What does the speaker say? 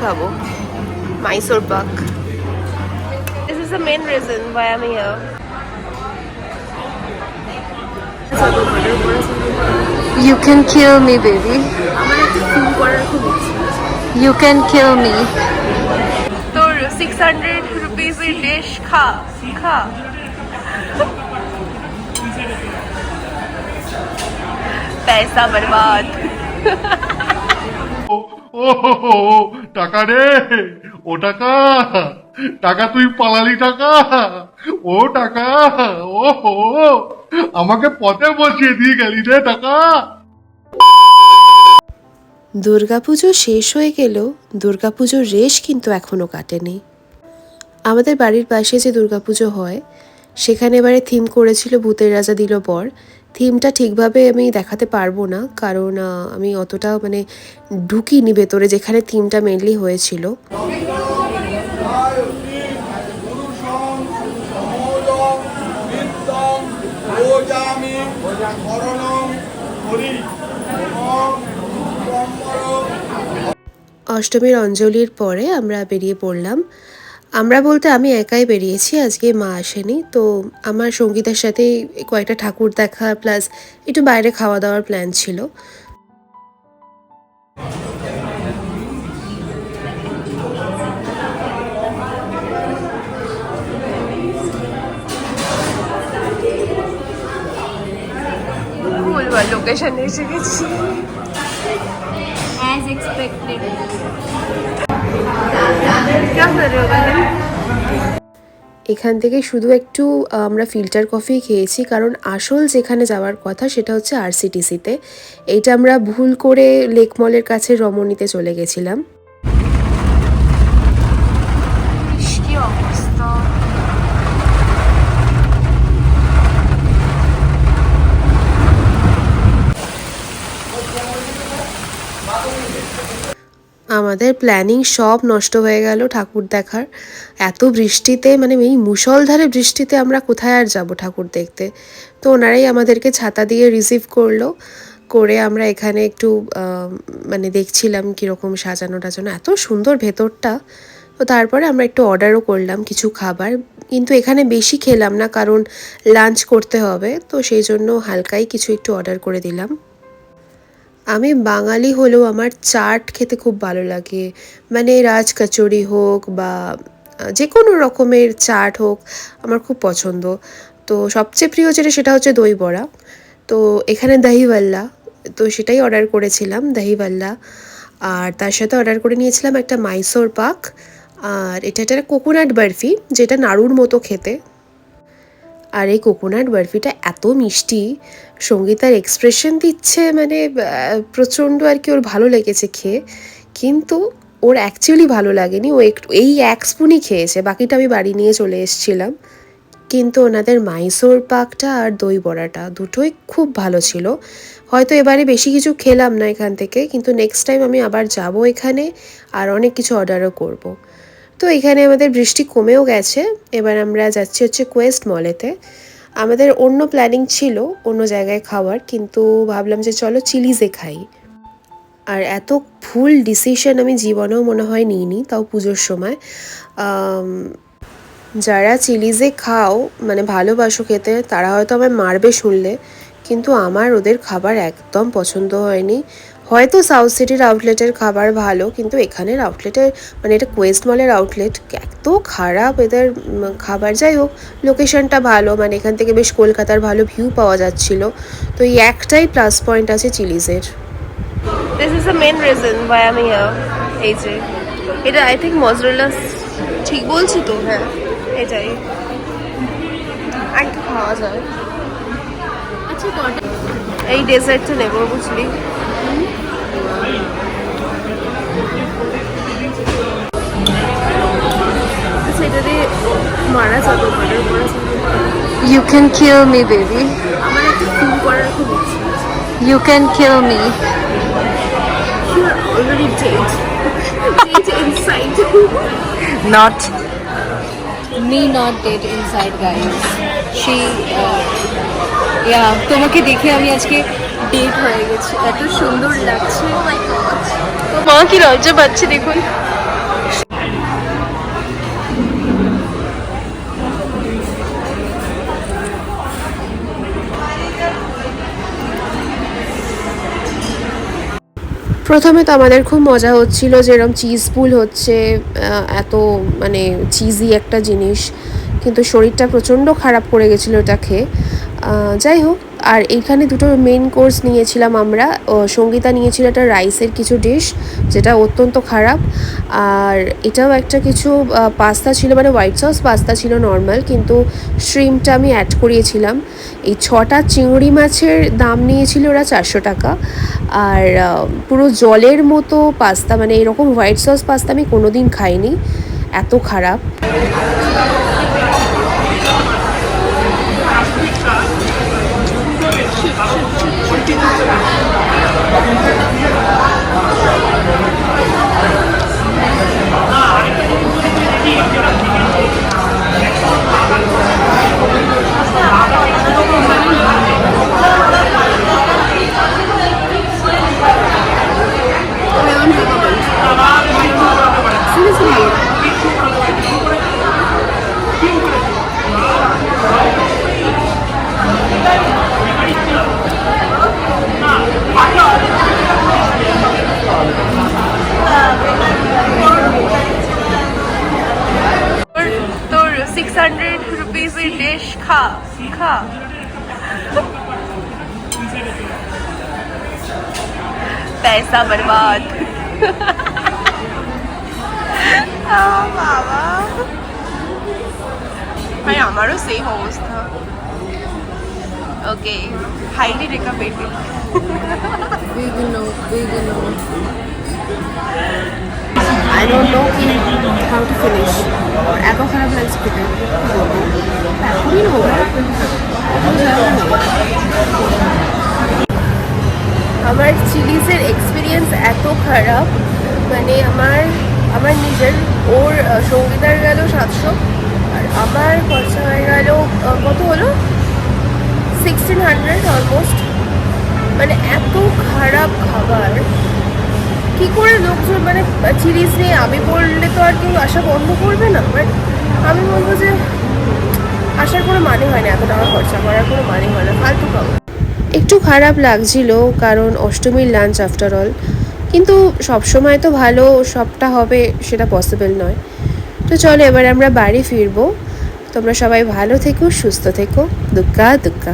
খাবো Mysore pak this is the main reason why I am here You can kill me, baby. আমার একটা feel করার খুব ইচ্ছে You can kill me. তোর সিক্স হান্ড্রেড রুপিস এর ডিশ খা খা पैसा बर्बाद ও টাকা রে, ও টাকা টাকা তুই পালালি টাকা, ও টাকা, ও আমাকে পথে বসিয়ে দিয়ে গেলি রে টাকা। দুর্গাপুজো শেষ হয়ে গেলেও দুর্গাপুজোর রেশ কিন্তু এখনও কাটেনি। আমাদের বাড়ির পাশে যে দুর্গাপুজো হয়, সেখানে এবারে থিম করেছিল ভূতের রাজা দিল পর থিমটা ঠিকভাবে আমি দেখাতে পারব না, কারণ আমি অতটা মানে ঢুকিনি ভেতরে যেখানে থিমটা মেনলি হয়েছিল। অষ্টমীর অঞ্জলির পরে আমরা বেরিয়ে পড়লাম। আমরা বলতে আমি একাই বেরিয়েছি আজকে মা আসেনি। তো আমার সঙ্গীতের সাথে কয়েকটা ঠাকুর দেখা প্লাস একটু বাইরে খাওয়া দাওয়ার প্ল্যান ছিল লোকেশনে এসে গেছি। As expected. এখান থেকে শুধু একটু আমরা ফিল্টার কফি খেয়েছি, কারণ আসল যেখানে যাওয়ার কথা সেটা হচ্ছে আরসিটিসিতে এইটা আমরা ভুল করে লেক মলের কাছে রমণীতে চলে গেছিলাম কি অবস্থা আমাদের প্ল্যানিং সব নষ্ট হয়ে গেল ঠাকুর দেখার। এত বৃষ্টিতে মানে এই মুষলধারে বৃষ্টিতে আমরা কোথায় আর যাব ঠাকুর দেখতে? তো ওনারাই আমাদেরকে ছাতা দিয়ে রিসিভ করল, করে আমরা এখানে একটু মানে দেখছিলাম কীরকম সাজানো টাজানো। এত সুন্দর ভেতরটা। তো তারপরে আমরা একটু অর্ডারও করলাম কিছু খাবার। কিন্তু এখানে বেশি খেলাম না, কারণ লাঞ্চ করতে হবে। তো সেই জন্য হালকাই কিছু একটু অর্ডার করে দিলাম। আমি বাঙালি হলেও আমার চাট খেতে খুব ভালো লাগে। মানে রাজ কচুরি হোক বা যে কোনো রকমের চাট হোক আমার খুব পছন্দ। তো সবচেয়ে প্রিয় যেটা সেটা হচ্ছে দই বড়া। তো এখানে দহিওয়াল্লা তো সেটাই অর্ডার করেছিলাম দহিওয়াল্লা আর তার সাথে অর্ডার করে নিয়েছিলাম একটা মাইসোর পাক। আর এটা একটা কোকোনাট বরফি, যেটা নাড়ুর মতো খেতে। আর এই কোকোনাট বরফিটা এত মিষ্টি, সঙ্গীতার এক্সপ্রেশন দিচ্ছে মানে প্রচণ্ড আর কি ওর ভালো লেগেছে খেয়ে, কিন্তু ওর অ্যাকচুয়ালি ভালো লাগেনি। ও একটু, এই এক স্পুনই খেয়েছে, বাকিটা আমি বাড়ি নিয়ে চলে এসেছিলাম। কিন্তু ওনাদের মাইসোর পাকটা আর দই বড়াটা দুটোই খুব ভালো ছিল। হয়তো এবারে বেশি কিছু খেলাম না এখান থেকে, কিন্তু নেক্সট টাইম আমি আবার যাব এখানে আর অনেক কিছু অর্ডারও করব। তো এখানে আমাদের বৃষ্টি কমেও গেছে। এবার আমরা যাচ্ছি হচ্ছে কোয়েস্ট মলেতে আমাদের অন্য প্ল্যানিং ছিল অন্য জায়গায় খাওয়ার, কিন্তু ভাবলাম যে চলো চিলিজে খাই। আর এত ভুল ডিসিশন আমি জীবনেও মনে হয় নিইনি, তাও পুজোর সময়। যারা চিলিজে খাও মানে ভালোবাসো খেতে, তারা হয়তো আমায় মারবে শুনলে, কিন্তু আমার ওদের খাবার একদম পছন্দ হয়নি। হয়তো সাউথ সিটির আউটলেটের খাবার ভালো কিন্তু এখানের আউটলেটের মানে এটা কোয়েস্ট মলের আউটলেট এত খারাপ এদের খাবার। যাই হোক লোকেশনটা ভালো মানে এখান থেকে বেশ কলকাতার ভালো ভিউ পাওয়া যাচ্ছিল। তো এই একটাই প্লাস পয়েন্ট আছে চিলিজের this is the main reason why আমি হিয়ার এই যে এটা আই থিঙ্ক মজরেলা ঠিক বলছি তো? হ্যাঁ এটাই। একটু খাওয়া যায়। আচ্ছা এই ডেজার্টটা নেব বুঝলি? মারা যাবে অর্ডার করা You can kill me, baby. আমার একটা ফিল করার খুব ইচ্ছে You can kill me. You're already dead. dead inside. Not. Me not dead inside, guys. She. Uh, yeah, তোমাকে দেখে আমি আজকে ডেট হয়ে গেছে এত সুন্দর লাগছে মা কি লজ্জা পাচ্ছে দেখুন প্রথমে তো আমাদের খুব মজা হচ্ছিল যেরম চিজ পুল হচ্ছে এত মানে চিজি একটা জিনিস। কিন্তু শরীরটা প্রচণ্ড খারাপ করে গেছিল এটা খেয়ে যাই হোক আর এইখানে দুটো মেন কোর্স নিয়েছিলাম আমরা। সঙ্গীতা নিয়েছিল একটা রাইসের কিছু ডিশ যেটা অত্যন্ত খারাপ। আর এটাও একটা কিছু পাস্তা ছিল মানে হোয়াইট সস পাস্তা ছিল নর্মাল কিন্তু শ্রিমটা আমি অ্যাড করিয়েছিলাম। এই ছটা চিংড়ি মাছের দাম নিয়েছিল ওরা চারশো টাকা। আর পুরো জলের মতো পাস্তা মানে এরকম হোয়াইট সস পাস্তা আমি কোনোদিন খাইনি। এত খারাপ। पैसा बर्बाद আহ, বাবা ভাই আমারও সেম অবস্থা ওকে highly recommended I don't know কি হাউ টু ফিনিশ এত খারাপ লাগছে খেতে এখনই নেব আমার চিলিজের এক্সপিরিয়েন্স এত খারাপ মানে আমার আমার নিজের, ওর সঙ্গীতার গেল সাতশো, আর আমার খরচা হয়ে গেল কত হলো? সিক্সটিন হান্ড্রেড অলমোস্ট মানে এত খারাপ খাবার। কি করে লোকজন মানে চিলিজ নিয়ে আমি বললে তো আর কেউ আশা বন্ধ করবে না বাট আমি বলব যে আসার কোনো মানে হয় না, এত টাকা খরচা করার কোনো মানে হয় না, ফালতু খাব একটু খারাপ লাগছিল, কারণ অষ্টমীর লাঞ্চ আফটার অল কিন্তু সবসময় তো ভালো, সবটা হবে সেটা পসিবল নয়। তো চলো এবার আমরা বাড়ি ফিরবো। তোমরা সবাই ভালো থেকো, সুস্থ থেকো। দুক্কা দুক্কা